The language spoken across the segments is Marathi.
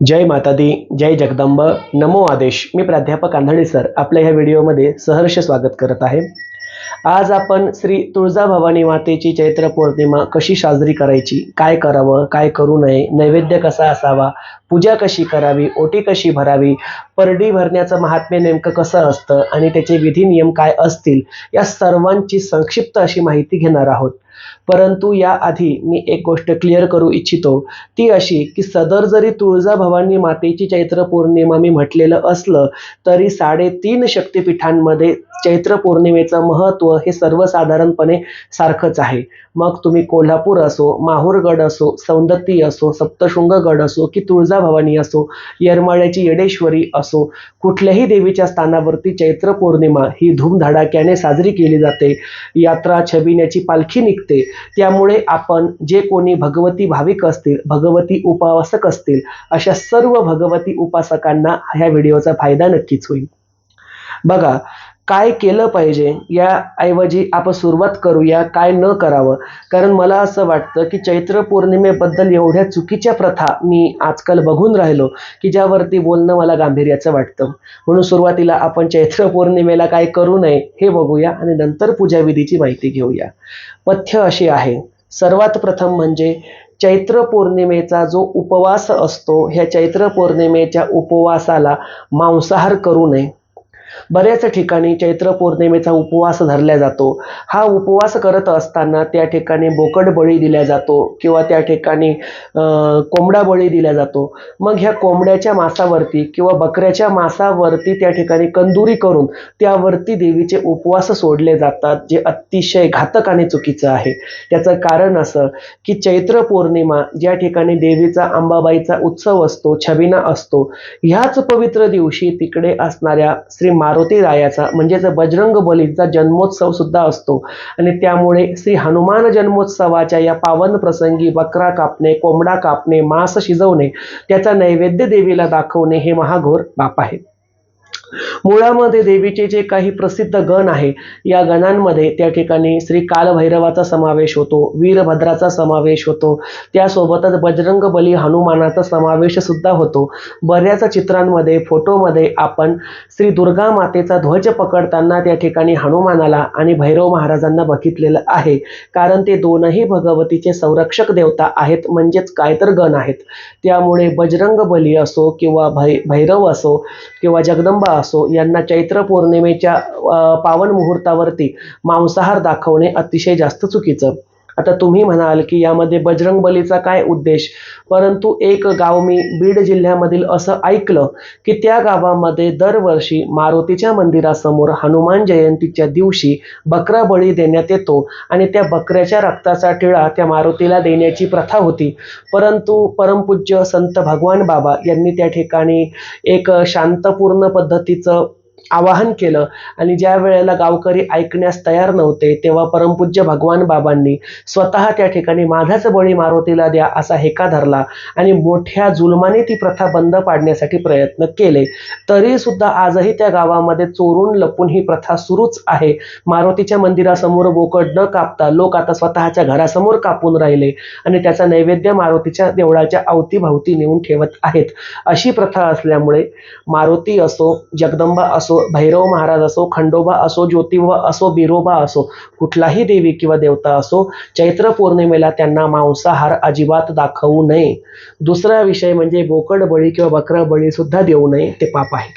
जय माता दी जय जगदंब. नमो आदेश. मी प्राध्यापक आंधळे सर. आपल्या ह्या व्हिडिओमध्ये सहर्ष स्वागत करत आहे. आज आपण श्री तुळजाभवानी मातेची चैत्र पौर्णिमा कशी साजरी करायची काय करावं काय करू नये नैवेद्य कसा असावा पूजा कशी करावी ओटी कशी भरावी परडी भरण्याचं महात्म्य नेमकं कसं असतं आणि त्याचे विधी नियम काय असतील या सर्वांची संक्षिप्त अशी माहिती घेणार आहोत. परंतु याआधी मी एक गोष्ट क्लिअर करू इच्छितो. ती अशी की सदर जरी तुळजाभवानी मातेची चैत्र पौर्णिमा मी म्हटलेलं असलं तरी साडेतीन शक्तिपीठांमध्ये चैत्र पौर्णिमेचं महत्त्व हे सर्वसाधारणपणे सारखंच आहे. मग तुम्ही कोल्हापूर असो माहूरगड असो सौंदत्ती असो सप्तशृंगगड असो की तुळजाभवानी असो येरमाळ्याची येडेश्वरी असो कुठल्याही देवीच्या स्थानावरती चैत्र पौर्णिमा ही धूमधडाक्याने साजरी केली जाते. यात्रा छबिन्याची पालखी निघते. त्यामुळे आपण जे कोणी भगवती भाविक असतील भगवती उपासक असतील अशा सर्व भगवती उपासकांना ह्या व्हिडिओचा फायदा नक्कीच होईल. बघा काय केलं पाहिजे याऐवजी आपण सुरुवात करूया काय न करावं. कारण मला असं वाटतं की चैत्र पौर्णिमेबद्दल एवढ्या चुकीच्या प्रथा मी आजकाल बघून राहिलो की ज्यावरती बोलणं मला गांभीर्याचं वाटतं. म्हणून सुरुवातीला आपण चैत्र पौर्णिमेला काय करू नये हे बघूया आणि नंतर पूजाविधीची माहिती घेऊया. पथ्य अशी आहे. सर्वात प्रथम म्हणजे चैत्र पौर्णिमेचा जो उपवास असतो ह्या चैत्र पौर्णिमेच्या उपवासाला मांसाहार करू नये. बऱ्याच ठिकाणी चैत्र पौर्णिमेचा उपवास धरला जातो. हा उपवास करत असताना त्या ठिकाणी बोकड बळी दिला जातो किंवा त्या ठिकाणी कोंबडा बळी दिला जातो. मग ह्या कोंबड्याच्या मांसावरती किंवा बकऱ्याच्या मांसावरती त्या ठिकाणी कंदुरी करून त्यावरती देवीचे उपवास सोडले जातात जे अतिशय घातक आणि चुकीचं आहे. त्याचं कारण असं की चैत्र पौर्णिमा ज्या ठिकाणी देवीचा अंबाबाईचा उत्सव असतो छबिना असतो ह्याच पवित्र दिवशी तिकडे असणाऱ्या श्री मा रायाचा म्हणजेच बजरंग बलीचा जन्मोत्सव सुद्धा असतो. आणि त्यामुळे श्री हनुमान जन्मोत्सवाच्या या पावन प्रसंगी बकरा कापणे कोंबडा कापणे मांस शिजवणे त्याचा नैवेद्य देवीला दाखवणे हे महाघोर बाप आहे मुळामध्ये देवीचे जे काही प्रसिद्ध गण आहे या गणांमध्ये त्या ठिकाणी श्री कालभैरवाचा समावेश होतो वीरभद्राचा समावेश होतो त्यासोबतच बजरंग बली हनुमानाचा समावेश सुद्धा होतो. बऱ्याच चित्रांमध्ये फोटोमध्ये आपण श्री दुर्गा मातेचा ध्वज पकडताना त्या ठिकाणी हनुमानाला आणि भैरव महाराजांना बघितलेलं आहे. कारण ते दोनही भगवतीचे संरक्षक देवता आहेत म्हणजेच काय तर गण आहेत. त्यामुळे बजरंग बली असो किंवा भै भैरव असो किंवा जगदंबा असो यांना चैत्र पौर्णिमेच्या पावन मुहूर्तावरती मांसाहार दाखवणे अतिशय जास्त चुकीचं. आता तुम्ही म्हणाल की यामध्ये बजरंग बलीचा काय उद्देश? परंतु एक गाव मी बीड जिल्ह्यामधील असं ऐकलं की त्या गावामध्ये दरवर्षी मारुतीच्या मंदिरासमोर हनुमान जयंतीच्या दिवशी बकरा बळी देण्यात येतो आणि त्या बकऱ्याच्या रक्ताचा टिळा त्या मारुतीला देण्याची प्रथा होती. परंतु परमपूज्य संत भगवान बाबा यांनी त्या ठिकाणी एक शांतपूर्ण पद्धतीचं आवाहन केलं. आणि ज्या वेळेला गावकरी ऐकण्यास तयार नव्हते तेव्हा परमपूज्य भगवान बाबांनी स्वतः त्या ठिकाणी माझाच बळी मारुतीला द्या असा हेका धरला आणि मोठ्या जुलमाने ती प्रथा बंद पाडण्यासाठी प्रयत्न केले. तरी सुद्धा आजही त्या गावामध्ये चोरून लपून ही प्रथा सुरूच आहे. मारुतीच्या मंदिरासमोर बोकड न कापता लोक आता स्वतःच्या घरासमोर कापून राहिले आणि त्याचा नैवेद्य मारुतीच्या देवळाच्या अवतीभावती नेऊन ठेवत आहेत. अशी प्रथा असल्यामुळे मारुती असो जगदंबा असो भैरव महाराज असो खंडोबा असो ज्योतिबा असो बिरोबा असो कुठलाही देवी किंवा देवता असो चैत्र पौर्णिमेला त्यांना मांसाहार अजिबात दाखवू नये. दुसरा विषय म्हणजे बोकड बळी किंवा बकरा बळी सुद्धा देऊ नये ते पाप आहे.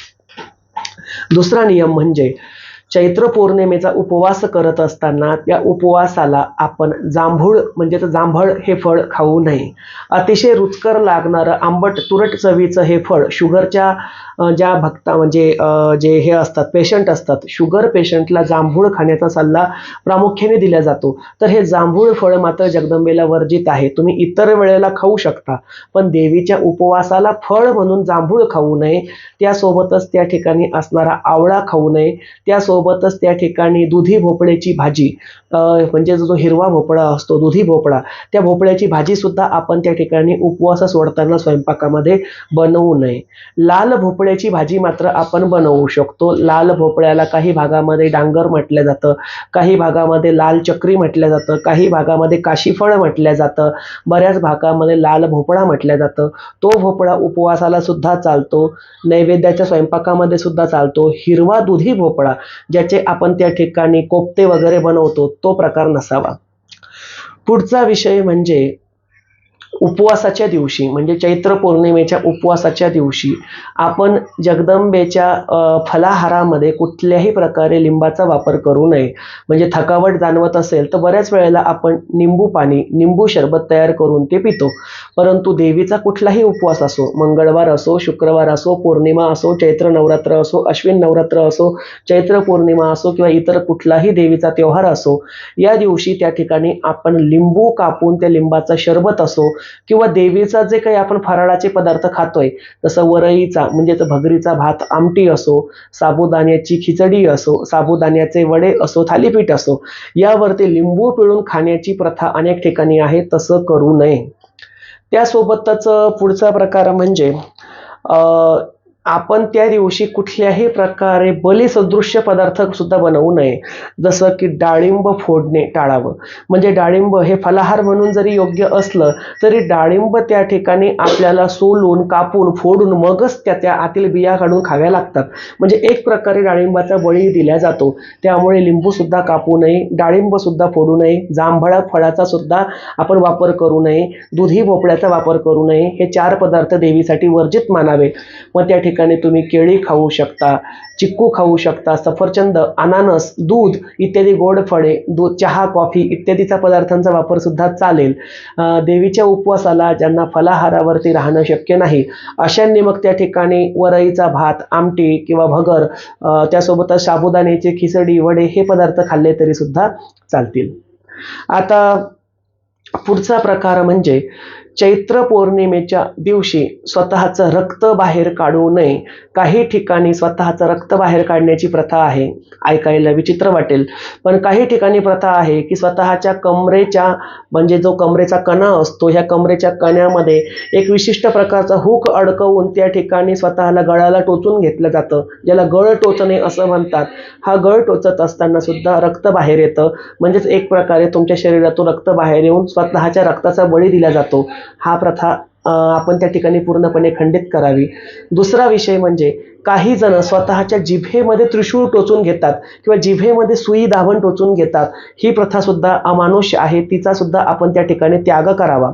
दुसरा नियम म्हणजे चैत्र पौर्णिमेचा उपवास करत असताना त्या उपवासाला आपण जांभूळ म्हणजेच जांभळ हे फळ खाऊ नये. अतिशय रुचकर लागणारं आंबट तुरट चवीचं हे फळ शुगरच्या ज्या भक्ता म्हणजे जे हे असतात पेशंट असतात शुगर पेशंटला जांभूळ खाण्याचा सल्ला प्रामुख्याने दिला जातो. तर हे जांभूळ फळ मात्र जगदंबेला वर्जित आहे. तुम्ही इतर वेळेला खाऊ शकता पण देवीच्या उपवासाला फळ म्हणून जांभूळ खाऊ नये. त्यासोबतच त्या ठिकाणी असणारा आवळा खाऊ नये. त्यासोबतच त्या ठिकाणी दुधी भोपळ्याची भाजी म्हणजे जो हिरवा भोपळा असतो दुधी भोपळा त्या भोपळ्याची भाजी सुद्धा आपण त्या ठिकाणी उपवास सोडताना स्वयंपाकामध्ये बनवू नये. लाल भोपळ्याची भाजी मात्र आपण बनवू शकतो. लाल भोपळ्याला काही भागामध्ये डांगर म्हटलं जातं काही भागामध्ये लाल चक्री म्हटलं जातं काही भागामध्ये काशीफळ म्हटलं जातं बऱ्याच भागामध्ये लाल भोपळा म्हटलं जातं. तो भोपळा उपवासाला सुद्धा चालतो नैवेद्याच्या स्वयंपाकामध्ये सुद्धा चालतो. हिरवा दुधी भोपळा ज्याचे आपण त्या ठिकाणी कोफ्ते वगैरे बनवतो तो प्रकार नसावा. पुढचा विषय म्हणजे उपवासाच्या दिवशी म्हणजे चैत्र पौर्णिमेच्या उपवासाच्या दिवशी आपण जगदंबेच्या फलाहारामध्ये कुठल्याही प्रकारे लिंबाचा वापर करू नये. म्हणजे थकावट जाणवत असेल तर बऱ्याच वेळेला आपण निंबू पाणी निंबू सरबत तयार करून ते पितो. परंतु देवीचा कुठलाही उपवास असो मंगळवार असो शुक्रवार असो पौर्णिमा असो चैत्र नवरात्र असो अश्विन नवरात्र असो चैत्र पौर्णिमा असो किंवा इतर कुठलाही देवीचा त्योहार असो या दिवशी त्या ठिकाणी आपण लिंबू कापून त्या लिंबाचा शरबत असो किंवा देवीचा जे काही आपण फराळाचे पदार्थ खातोय जसं वरईचा म्हणजेच भगरीचा भात आमटी असो साबुदाण्याची खिचडी असो साबुदाण्याचे वडे असो थालीपीठ असो यावरती लिंबू पिळून खाण्याची प्रथा अनेक ठिकाणी आहे तसं करू नये. त्यासोबतच पुढचा प्रकार म्हणजे आपण त्या दिवशी कुठल्याही प्रकारे बलिसदृश्य पदार्थ सुद्धा बनवू नये. जसं की डाळिंब फोडणे टाळावं. म्हणजे डाळिंब हे फलाहार म्हणून जरी योग्य असलं तरी डाळिंब त्या ठिकाणी आपल्याला सोलून कापून फोडून मगच त्या त्या आतील बिया काढून खाव्या लागतात. म्हणजे एक प्रकारे डाळिंबाचा बळी दिला जातो. त्यामुळे लिंबूसुद्धा कापू नये डाळिंबसुद्धा फोडू नये जांभळा फळाचा सुद्धा आपण वापर करू नये दुधी भोपळ्याचा वापर करू नये हे चार पदार्थ देवीसाठी वर्जित मानावे. मग त्या ठिकाणी तुम्ही केळी खाऊ शकता चिक्कू खाऊ शकता सफरचंद अनानस दूध इत्यादी गोड फळे दूध चहा कॉफी इत्यादीचा पदार्थांचा वापर सुद्धा चालेल. देवीच्या उपवासाला ज्यांना फलाहारावरती राहणं शक्य नाही अशांनी मग त्या ठिकाणी वरईचा भात आमटी किंवा भगर त्यासोबतच साबुदाण्याची खिचडी वडे हे पदार्थ खाल्ले तरी सुद्धा चालतील. आता पुढचा प्रकार म्हणजे चैत्र पौर्णिमेच्या दिवशी स्वतःचं रक्त बाहेर काढू नये. काही ठिकाणी स्वतःचं रक्त बाहेर काढण्याची प्रथा आहे. ऐकायला विचित्र वाटेल. पण काही ठिकाणी प्रथा आहे की स्वतःच्या कमरेच्या म्हणजे जो कमरेचा कणा असतो ह्या कमरेच्या कण्यामध्ये एक विशिष्ट प्रकारचा हुक अडकवून त्या ठिकाणी स्वतःला गळाला टोचून घेतलं जातं. ज्याला गळ टोचणे असं म्हणतात. हा गळ टोचत असताना सुद्धा रक्त बाहेर येतं. म्हणजेच एक प्रकारे तुमच्या शरीरातून रक्त बाहेर येऊन स्वतःच्या रक्ताचा बळी दिला जातो. हा प्रथा आपण त्या ठिकाणी पूर्णपणे खंडित करावी. दुसरा विषय म्हणजे काही जण स्वतःच्या जिभेमध्ये त्रिशूळ टोचून घेतात किंवा जिभेमध्ये सुई दाभण टोचून घेतात. ही प्रथा सुद्धा अमानुष्य आहे तिचा सुद्धा आपण त्या ठिकाणी त्याग करावा.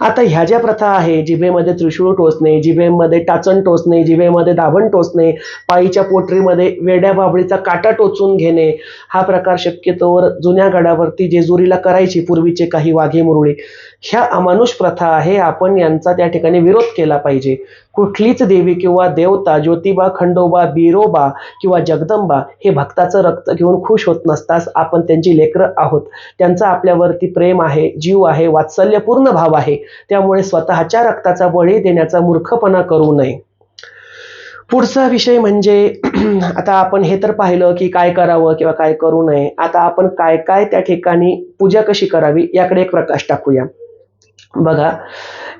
आता ह्या ज्या प्रथा आहे जिभेमध्ये त्रिशूळ टोचणे जिभेमध्ये टाचण टोचणे जिभेमध्ये दाभण टोचणे पायीच्या पोटरीमध्ये वेड्या बाबळीचा काटा टोचून घेणे हा प्रकार शक्यतोवर जुन्या गडावरती जेजुरीला करायची पूर्वीचे काही वाघे मुरळी. ह्या अमानुष प्रथा आहे आपण यांचा त्या ठिकाणी विरोध केला पाहिजे. कुठलीच देवी किंवा देवता ज्योतिबा खंडोबा बिरोबा किंवा जगदंबा हे भक्ताचं रक्त घेऊन खुश होत नसताच आपण त्यांची लेकरं आहोत. त्यांचा आपल्यावरती प्रेम आहे जीव आहे वात्सल्यपूर्ण भाव आहे. त्यामुळे स्वतःच्या रक्ताचा बळी देण्याचा मूर्खपणा करू नये. पुढचा विषय म्हणजे आता आपण हे तर पाहिलं की काय करावं किंवा काय करू नये. आता आपण काय काय त्या ठिकाणी पूजा कशी करावी याकडे एक प्रकाश टाकूया. बघा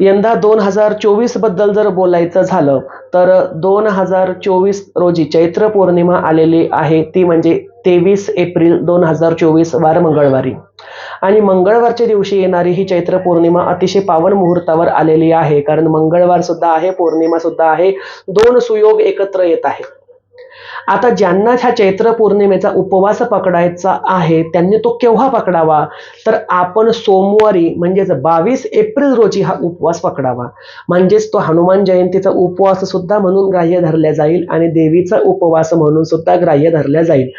यंदा दोन हजार चोवीसबद्दल जर बोलायचं झालं तर दोन हजार चोवीस रोजी चैत्र पौर्णिमा आलेली आहे ती म्हणजे तेवीस एप्रिल दोन हजार चोवीस वार मंगळवारी. आणि मंगळवारच्या दिवशी येणारी ही चैत्र पौर्णिमा अतिशय पावन मुहूर्तावर आलेली आहे कारण मंगळवार सुद्धा आहे पौर्णिमा सुद्धा आहे दोन सुयोग एकत्र येत आहे आता ज्यांना ह्या चैत्र पौर्णिमेचा उपवास पकडायचा आहे त्यांनी तो केव्हा पकडावा? तर आपण सोमवारी म्हणजेच बावीस एप्रिल रोजी हा उपवास पकडावा. म्हणजेच तो हनुमान जयंतीचा उपवास सुद्धा म्हणून ग्राह्य धरला जाईल आणि देवीचा उपवास म्हणून सुद्धा ग्राह्य धरला जाईल.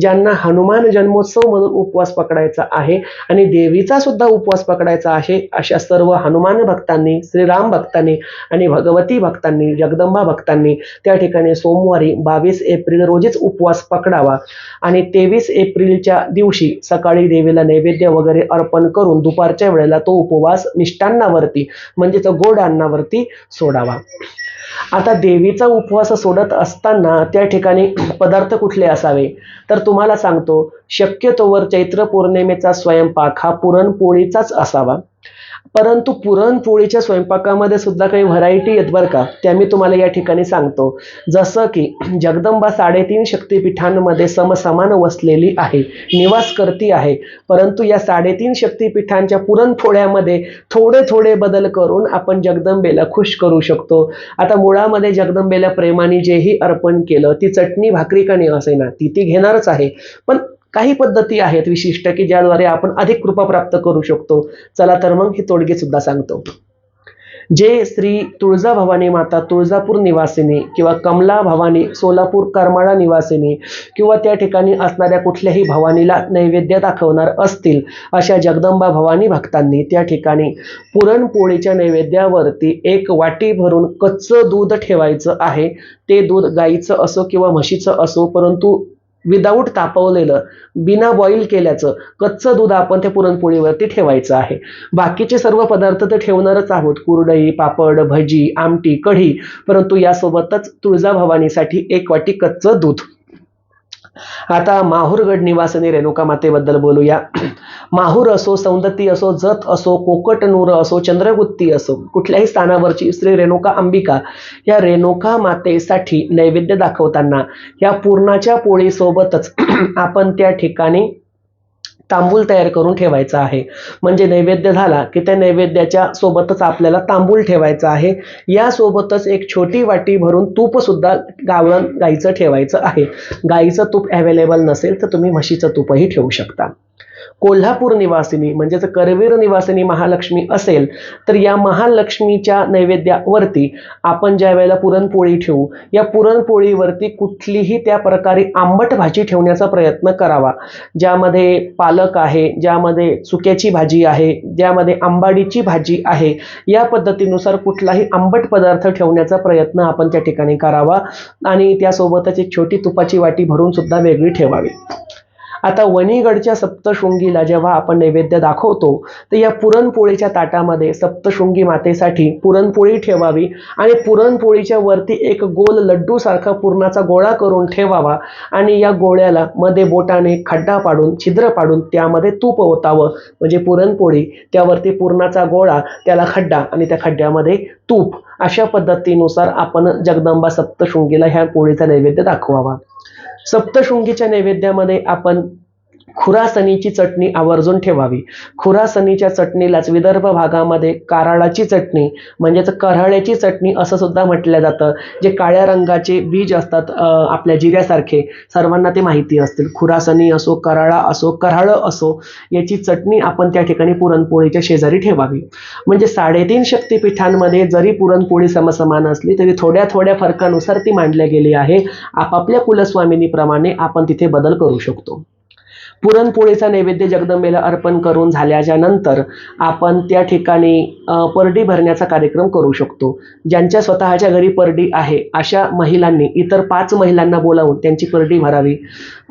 ज्यांना हनुमान जन्मोत्सव म्हणून उपवास पकडायचा आहे आणि देवीचा सुद्धा उपवास पकडायचा आहे अशा सर्व हनुमान भक्तांनी श्रीराम भक्तांनी आणि भगवती भक्तांनी जगदंबा भक्तांनी त्या ठिकाणी सोमवारी बावीस एप्रिल रोजीच उपवास पकडावा आणि तेवीस एप्रिलच्या दिवशी सकाळी देवीला नैवेद्य वगैरे अर्पण करून दुपारच्या वेळेला तो उपवास मिष्टांनावरती म्हणजेच गोड अन्नावरती सोडावा. आता देवीचा उपवास सोडत असताना त्या ठिकाणी पदार्थ कुठले असावे? तर तुम्हाला सांगतो शक्यतोवर चैत्र पौर्णिमेचा स्वयंपाक हा पुरणपोळीचाच असावा. परंतु पुरणपोळीच्या स्वयंपाकामध्ये सुद्धा काही व्हरायटी आहेत बरं का त्या मी तुम्हाला या ठिकाणी सांगतो. जसं की जगदंबा साडेतीन शक्तिपीठांमध्ये समसमान वसलेली आहे निवास करती आहे परंतु या साडेतीन शक्तिपीठांच्या पुरणपोळ्यामध्ये थोडे थोडे बदल करून आपण जगदंबेला खुश करू शकतो. आता मुळामध्ये जगदंबेला प्रेमाने जेही अर्पण केलं ती चटणी भाकरी का नाही असे ना ती ती घेणारच आहे. पण काही पद्धती आहेत विशिष्ट की ज्याद्वारे आपण अधिक कृपा प्राप्त करू शकतो. चला तर मग ही तोडगी सुद्धा सांगतो. जे श्री तुळजा भवानी माता तुळजापूर निवासिनी किंवा कमला भवानी सोलापूर करमाळा निवासिनी किंवा त्या ठिकाणी असणाऱ्या कुठल्याही भवानीला नैवेद्य दाखवणार असतील अशा जगदंबा भवानी भक्तांनी त्या ठिकाणी पुरणपोळीच्या नैवेद्यावरती एक वाटी भरून कच्चं दूध ठेवायचं आहे. ते दूध गाईचं असो किंवा म्हशीचं असो परंतु विदाऊट तापवलेलं बिना बॉईल केल्याचं कच्चं दूध आपण ते पुरणपोळीवरती ठेवायचं आहे. बाकीचे सर्व पदार्थ तर ठेवणारच आहोत. कुरडई पापड भजी आमटी कढी परंतु यासोबतच तुळजाभवानीसाठी एक वाटी कच्चं दूध. आता माहूरगड निवासनी रेणुका मातेबद्दल बोलूया. माहूर असो सौंदती असो जत असो कोकटनूर असो चंद्रगुत्ती असो कुठल्याही स्थानावरची श्री रेणुका अंबिका या रेणुका मातेसाठी नैवेद्य दाखवताना या पूर्णाच्या पोळीसोबतच आपण त्या ठिकाणी तांबूल तयार करून ठेवायचा आहे. म्हणजे नैवेद्य झाला की त्या नैवेद्याच्या सोबतच आपल्याला तांबूल ठेवायचा आहे. यासोबतच एक छोटी वाटी भरून तूप सुद्धा गावळण गाईचं ठेवायचं आहे. गाईचं तूप अवेलेबल नसेल तर तुम्ही म्हशीचं तूपही ठेवू शकता. कोल्हापूर निवासिनी म्हणजेच करवीर निवासिनी महालक्ष्मी असेल तर या महालक्ष्मीच्या नैवेद्यावरती आपण ज्या वेळेला पुरणपोळी ठेवू या पुरणपोळीवरती कुठलीही त्या प्रकारे आंबट भाजी ठेवण्याचा प्रयत्न करावा. ज्यामध्ये पालक आहे ज्यामध्ये सुक्याची भाजी आहे ज्यामध्ये आंबाडीची भाजी आहे या पद्धतीनुसार कुठलाही आंबट पदार्थ ठेवण्याचा प्रयत्न आपण त्या ठिकाणी करावा आणि त्यासोबतच एक छोटी तुपाची वाटी भरून सुद्धा वेगळी ठेवावी. आता वणीगडच्या सप्तशृंगीला जेव्हा आपण नैवेद्य दाखवतो तर या पुरणपोळीच्या ताटामध्ये सप्तशृंगी मातेसाठी पुरणपोळी ठेवावी आणि पुरणपोळीच्या वरती एक गोल लड्डू सारखा पुरणाचा गोळा करून ठेवावा आणि या गोळ्याला मध्ये बोटाने खड्डा पाडून छिद्र पाडून त्यामध्ये तूप ओतावं. म्हणजे पुरणपोळी त्यावरती पुरणाचा गोळा त्याला खड्डा आणि त्या खड्ड्यामध्ये तूप अशा पद्धतीनुसार आपण जगदंबा सप्तशृंगीला ह्या पोळीचा नैवेद्य दाखवावा. सप्तशृंगीच्या नैवेद्यामध्ये आपण खुरासनीची चटणी आवर्जून ठेवावी. खुरासनीच्या चटणीलाच विदर्भ भागामध्ये काराळाची चटणी म्हणजेच करहळ्याची चटणी असं सुद्धा म्हटलं जातं जे काळ्या रंगाचे बीज असतात आपल्या जिऱ्यासारखे. सर्वांना ते माहिती असतील. खुरासनी असो कराळा असो करहाळं असो याची चटणी आपण त्या ठिकाणी पुरणपोळीच्या शेजारी ठेवावी. म्हणजे साडेतीन शक्तिपीठांमध्ये जरी पुरणपोळी समसमान असली तरी थोड्या थोड्या फरकानुसार ती मांडल्या गेली आहे. आपापल्या कुलस्वामिनीप्रमाणे आपण तिथे बदल करू शकतो. पुरणपोळीचा नैवेद्य जगदंबेला अर्पण करून झाल्याच्यानंतर आपण त्या ठिकाणी परडी भरण्याचा कार्यक्रम करू शकतो. ज्यांच्या स्वतःच्या घरी परडी आहे अशा महिलांनी इतर पाच महिलांना बोलावून त्यांची परडी भरावी.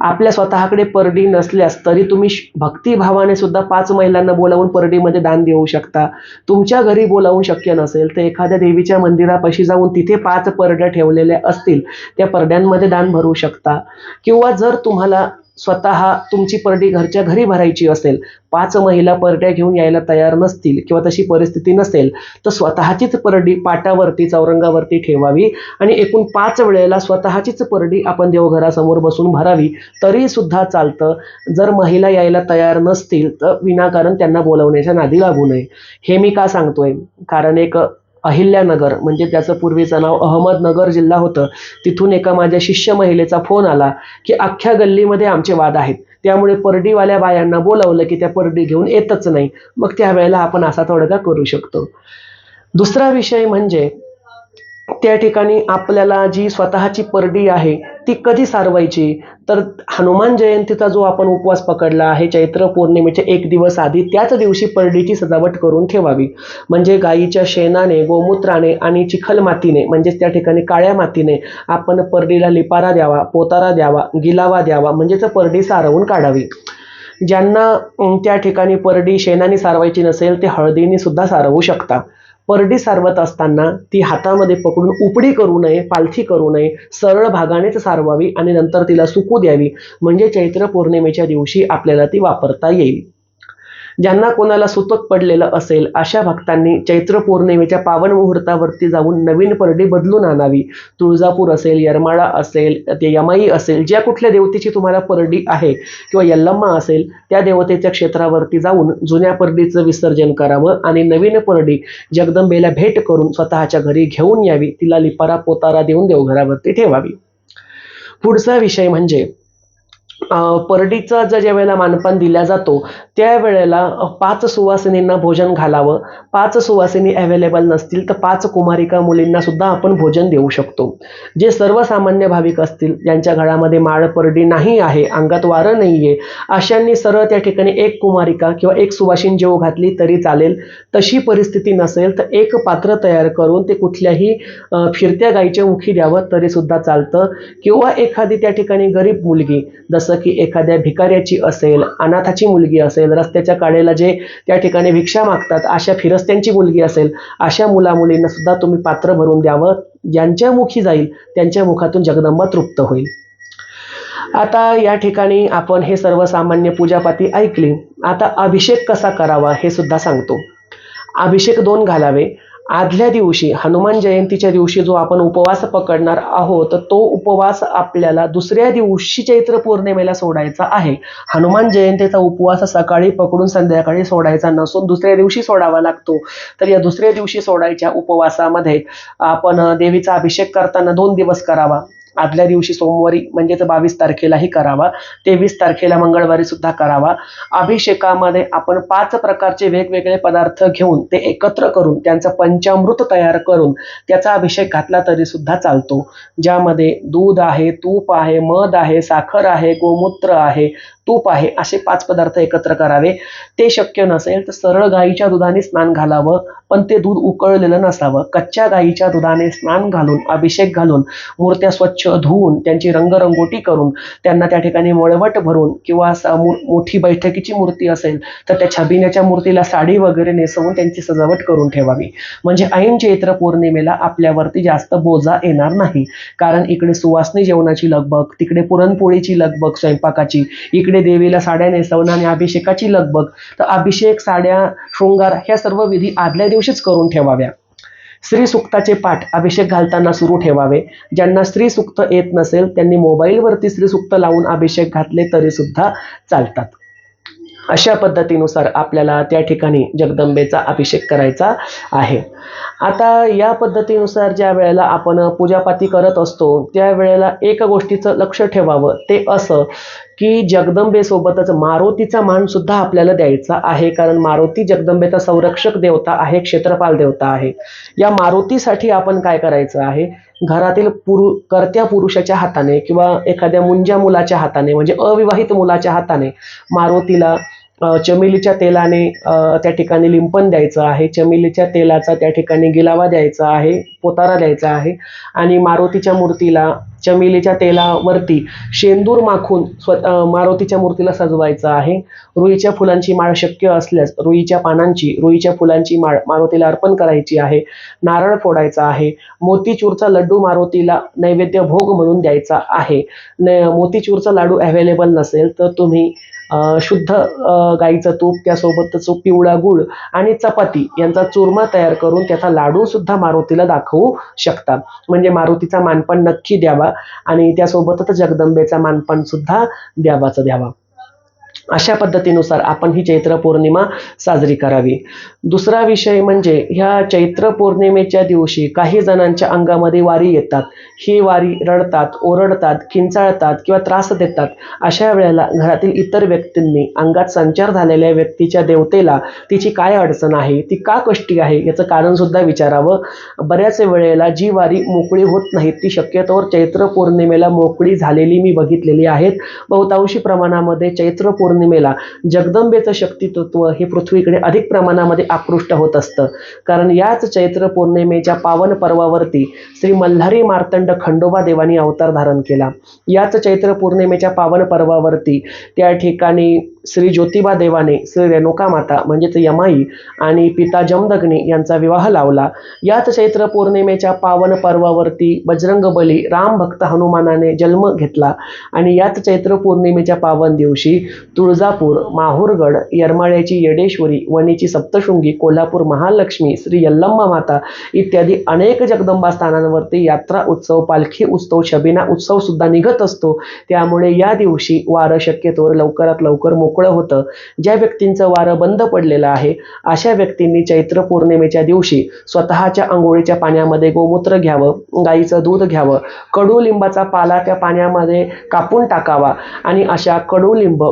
आपल्या स्वतःकडे परडी नसल्यास तरी तुम्ही श- भक्तिभावाने सुद्धा पाच महिलांना बोलावून परडीमध्ये दान देऊ शकता. तुमच्या घरी बोलावून शक्य नसेल तर एखाद्या देवीच्या मंदिरापाशी जाऊन तिथे पाच परड्या ठेवलेल्या असतील त्या परड्यांमध्ये दान भरू शकता. किंवा जर तुम्हाला स्वतः तुमची परडी घरच्या घरी भरायची असेल पाच महिला परड्या घेऊन यायला तयार नसतील किंवा तशी परिस्थिती नसेल तर स्वतःचीच परडी पाटावरती चौरंगावरती ठेवावी आणि एकूण पाच वेळेला स्वतःचीच परडी आपण देवघरासमोर बसून भरावी तरी सुद्धा चालतं. जर महिला यायला तयार नसतील तर विनाकारण त्यांना बोलवण्याच्या नादी लागू नये. हे मी का सांगतोय? कारण एक अहिल्यानगर म्हणजे त्याचं पूर्वीचं नाव अहमदनगर जिल्हा होतं. तिथून एका माझ्या शिष्य महिलेचा फोन आला की अख्ख्या गल्लीमध्ये आमचे वाद आहेत. त्यामुळे परडीवाल्या बायांना बोलावलं की त्या परडी घेऊन येतच नाही. मग त्यावेळेला आपण असा तोडगा करू शकतो. दुसरा विषय म्हणजे त्या ठिकाणी आपल्याला जी स्वतःची परडी आहे ती कधी सारवायची? तर हनुमान जयंतीचा जो आपण उपवास पकडला आहे चैत्र पौर्णिमेच्या एक दिवस आधी त्याच दिवशी परडीची सजावट करून ठेवावी. म्हणजे गाईच्या शेणाने गोमूत्राने आणि चिखल मातीने म्हणजेच त्या ठिकाणी काळ्या मातीने आपण परडीला लिपारा द्यावा पोतारा द्यावा गिलावा द्यावा म्हणजेच परडी सारवून काढावी. ज्यांना त्या ठिकाणी परडी शेणाने सारवायची नसेल ते हळदीने सुद्धा सारवू शकता. परडी सारवत असताना ती हातामध्ये पकडून उपडी करू नये पालथी करू नये सरळ भागानेच सारवावी आणि नंतर तिला सुकू द्यावी. म्हणजे चैत्र पौर्णिमेच्या दिवशी आपल्याला ती वापरता येईल. ज्यांना कोणाला सुतक पडलेलं असेल अशा भक्तांनी चैत्र पौर्णिमेच्या पावन मुहूर्तावरती जाऊन नवीन परडी बदलून आणावी. तुळजापूर असेल यरमाळा असेल ते यमाई असेल ज्या कुठल्या देवतेची तुम्हाला परडी आहे किंवा यल्लम्मा असेल त्या देवतेच्या क्षेत्रावरती जाऊन जुन्या परडीचं विसर्जन करावं आणि नवीन परडी जगदंबेला भेट करून स्वतःच्या घरी घेऊन यावी. तिला लिपारा पोतारा देऊन देवघरावरती ठेवावी. पुढचा विषय म्हणजे परडीचा जर ज्या वेळेला मानपान दिला जातो त्यावेळेला पाच सुवासिनींना भोजन घालावं. पाच सुवासिनी अवेलेबल नसतील तर पाच कुमारिका मुलींना सुद्धा आपण भोजन देऊ शकतो. जे सर्वसामान्य भाविक असतील ज्यांच्या घरामध्ये माळ परडी नाही आहे अंगात वारं नाही आहे अशांनी सरळ त्या ठिकाणी एक कुमारिका किंवा एक सुवासिन जेव घातली तरी चालेल. तशी परिस्थिती नसेल तर एक पात्र तयार करून ते कुठल्याही फिरत्या गाईच्या मुखी द्यावं तरीसुद्धा चालतं. किंवा एखादी त्या ठिकाणी गरीब मुलगी जसं की एखाद्या भिकाऱ्याची असेल अनाथाची मुलगी असेल रस्त्याच्या काळेला जे त्या ठिकाणी भिक्षा मागतात अशा फिरस्त्यांची मुलगी असेल अशा मुलामुलींना सुद्धा तुम्ही पात्र भरून द्यावं. ज्यांच्या मुखी जाईल त्यांच्या मुखातून जगदंबा तृप्त होईल. आता या ठिकाणी आपण हे सर्वसामान्य पूजापाती ऐकली. आता अभिषेक कसा करावा हे सुद्धा सांगतो. अभिषेक दोन घालावे. आदल्या दिवशी हनुमान जयंतीच्या दिवशी जो आपण उपवास पकडणार आहोत तो उपवास आपल्याला दुसऱ्या दिवशी चैत्र पौर्णिमेला सोडायचा आहे. हनुमान जयंतीचा उपवास सकाळी पकडून संध्याकाळी सोडायचा नसून दुसऱ्या दिवशी सोडावा लागतो. तर या दुसऱ्या दिवशी सोडायच्या उपवासामध्ये आपण देवीचा अभिषेक करताना दोन दिवस करावा. आदल्या दिवशी सोमवारी म्हणजेच बावीस तारखेलाही करावा. तेवीस तारखेला मंगळवारी सुद्धा करावा. अभिषेकामध्ये आपण पाच प्रकारचे वेगवेगळे पदार्थ घेऊन ते एकत्र करून त्यांचं पंचामृत तयार करून त्याचा अभिषेक घातला तरी सुद्धा चालतो. ज्यामध्ये दूध आहे तूप आहे मध आहे साखर आहे गोमूत्र आहे तूप आहे असे पाच पदार्थ एकत्र करावे. ते शक्य नसेल तर सरळ गाईच्या दुधाने स्नान घालावं पण ते दूध उकळलेलं नसावं. कच्च्या गाईच्या दुधाने स्नान घालून अभिषेक घालून मूर्त्या स्वच्छ धुवून त्यांची रंगरंगोटी करून त्यांना त्या ठिकाणी मळवट भरून किंवा मोठी बैठकीची मूर्ती असेल तर त्या छबिन्याच्या मूर्तीला साडी वगैरे नेसवून त्यांची सजावट करून ठेवावी. म्हणजे ऐन चैत्र पौर्णिमेला आपल्यावरती जास्त बोजा येणार नाही. कारण इकडे सुवासनी जेवणाची लगबग तिकडे पुरणपोळीची लगबग स्वयंपाकाची इकडे देवीला साड्या नेसवणं आणि अभिषेकाची लगबग तर अभिषेक साड्या शृंगार ह्या सर्व विधी आदल्या दिवशीच करून ठेवाव्या. स्त्री सुक्ताचे पाठ अभिषेक घालताना सुरू ठेवावे. ज्यांना स्त्री सुक्त येत नसेल त्यांनी मोबाईलवरती स्त्री सुक्त लावून अभिषेक घातले तरी सुद्धा चालतात. अशा पद्धतीनुसार आपल्याला त्या ठिकाणी जगदंबेचा अभिषेक करायचा आहे. आता या पद्धतीनुसार ज्या वेळेला आपण पूजापाती करत असतो त्यावेळेला एका गोष्टीचं लक्ष ठेवावं ते असं की जगदंबेसोबतच मारुतीचा मान सुद्धा आपल्याला द्यायचा आहे. कारण मारुती जगदंबेचा संरक्षक देवता आहे क्षेत्रपाल देवता आहे. या मारुतीसाठी आपण काय करायचं आहे? घरातील पुरु कर्त्या पुरुषाच्या हाताने किंवा एखाद्या मुंज्या मुलाच्या हाताने म्हणजे अविवाहित मुलाच्या हाताने मारुतीला चमेलीच्या तेलाने त्या ठिकाणी लिंपण द्यायचं आहे. चमेलीच्या तेलाचा त्या ठिकाणी गिलावा द्यायचा आहे पोतारा द्यायचा आहे. आणि मारुतीच्या मूर्तीला चमेलीच्या तेलावरती शेंदूर माखून स्व मारुतीच्या मूर्तीला सजवायचं आहे. रुईच्या फुलांची माळ शक्य असल्यास रुईच्या पानांची रुईच्या फुलांची माळ मारुतीला अर्पण करायची आहे. नारळ फोडायचा आहे. मोतीचूरचा लड्डू मारुतीला नैवेद्य भोग म्हणून द्यायचा आहे. न मोतीचूरचा लाडू अवेलेबल नसेल तर तुम्ही शुद्ध गाईचं तूप त्यासोबतच पिवळा गुळ आणि चपाती यांचा चुरमा तयार करून त्याचा लाडू सुद्धा मारुतीला दाखवू शकता. म्हणजे मारुतीचा मानपण नक्की द्यावा. आणि त्यासोबतच जगदंबेचा मानपण सुद्धा द्यावाचा द्यावा. अशा पद्धतीनुसार आपण ही चैत्र पौर्णिमा साजरी करावी. दुसरा विषय म्हणजे ह्या चैत्र पौर्णिमेच्या दिवशी काही जणांच्या अंगामध्ये वारी येतात. ही वारी रडतात ओरडतात किंचाळतात किंवा त्रास देतात. अशा वेळेला घरातील इतर व्यक्तींनी अंगात संचार झालेल्या व्यक्तीच्या देवतेला तिची काय अडचण आहे ती का कष्टी आहे याचं कारणसुद्धा विचारावं. बऱ्याच वेळेला जी वारी मोकळी होत नाही ती शक्यतोवर चैत्र पौर्णिमेला मोकळी झालेली मी बघितलेली आहेत. बहुतांशी प्रमाणामध्ये चैत्र पौर्णिमे पौर्णिमेला जगदंबेचं शक्तितत्व हे पृथ्वीकडे अधिक प्रमाणामध्ये आकृष्ट होत असतं. कारण याच चैत्र पौर्णिमेच्या पावन पर्वावरती श्री मल्हारी मार्तंड खंडोबा देवानी अवतार धारण केला. याच चैत्र पौर्णिमेच्या पावन पर्वावरती त्या ठिकाणी श्री ज्योतिबा देवाने श्री रेणुका माता म्हणजेच यमाई आणि पिता जमदग्नी यांचा विवाह लावला. याच चैत्र पौर्णिमेच्या पावन पर्वावरती बजरंग बली राम भक्त हनुमानाने जन्म घेतला आणि याच चैत्र पौर्णिमेच्या पावन दिवशी तुळजापूर माहूरगड येरमाळ्याची येडेश्वरी वणीची सप्तशृंगी कोल्हापूर महालक्ष्मी श्री यल्लम्मा माता इत्यादी अनेक जगदंबा स्थानांवरती यात्रा उत्सव पालखी उत्सव शबिना उत्सव सुद्धा निघत असतो. त्यामुळे या दिवशी वारं शक्यतो लवकरात लवकर मोकळं होतं. ज्या व्यक्तींचं वारं बंद पडलेलं आहे अशा व्यक्तींनी चैत्र पौर्णिमेच्या दिवशी स्वतःच्या आंघोळीच्या पाण्यामध्ये गोमूत्र घ्यावं गाईचं दूध घ्यावं कडुलिंबाचा पाला त्या पाण्यामध्ये कापून टाकावा आणि अशा कडुलिंब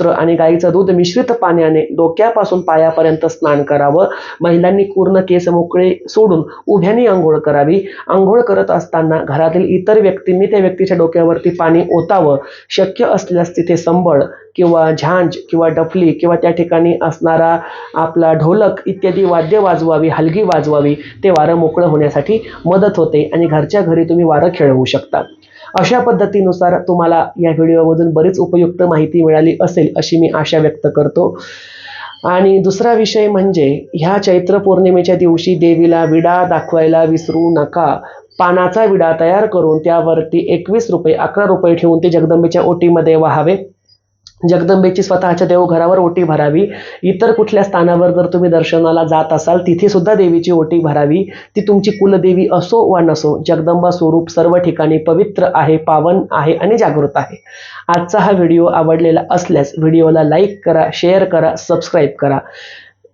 गोमूत्र आणि गाईचं दूध मिश्रित पाण्याने डोक्यापासून पायापर्यंत स्नान करावं. महिलांनी पूर्ण केस मोकळे सोडून उभ्याने आंघोळ करावी. आंघोळ करत असताना घरातील इतर व्यक्तींनी त्या व्यक्तीच्या डोक्यावरती पाणी ओतावं. शक्य असल्यास तिथे संबळ किंवा झांज किंवा डफली किंवा त्या ठिकाणी असणारा आपला ढोलक इत्यादी वाद्य वाजवावी हलगी वाजवावी. ते वारं मोकळं होण्यासाठी मदत होते आणि घरच्या घरी तुम्ही वारं खेळवू शकता. अशा पद्धतीनुसार तुम्हाला या व्हिडिओमधून बरीच उपयुक्त माहिती मिळाली असेल अशी मी आशा व्यक्त करतो. आणि दुसरा विषय म्हणजे ह्या चैत्र पौर्णिमेच्या दिवशी देवीला विडा दाखवायला विसरू नका. पानाचा विडा तयार करून त्यावरती एकवीस रुपये अकरा रुपये ठेवून ते जगदंबेच्या ओटीमध्ये वाहावे. जगदंबेची स्वतःच्या देवघरावर ओटी भरावी. इतर कुठल्या स्थानावर जर तुम्ही दर्शनाला जात असाल तिथे सुद्धा देवीची ओटी भरावी. ती तुमची कुलदेवी असो वा नसो जगदंबा स्वरूप सर्व ठिकाणी पवित्र आहे पावन आहे आणि जागृत आहे. आजचा हा व्हिडिओ आवडलेला असल्यास व्हिडिओला लाईक करा शेअर करा सबस्क्राईब करा.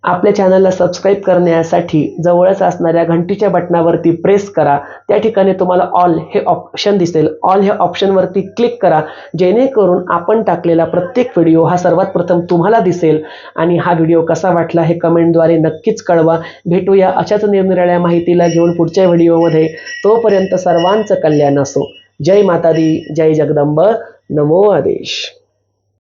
आपल्या चॅनलला सबस्क्राईब करण्यासाठी जवळच असणाऱ्या घंटीच्या बटनावरती प्रेस करा. त्या ठिकाणी तुम्हाला ऑल हे ऑप्शन दिसेल. ऑल हे ऑप्शनवरती क्लिक करा. जेणेकरून आपण टाकलेला प्रत्येक व्हिडिओ हा सर्वात प्रथम तुम्हाला दिसेल. आणि हा व्हिडिओ कसा वाटला हे कमेंटद्वारे नक्कीच कळवा. भेटूया अशाच निरनिराळ्या माहितीला घेऊन पुढच्या व्हिडिओमध्ये तोपर्यंत सर्वांचं कल्याण असो. जय माता दी जय जगदंब. नमो आदेश.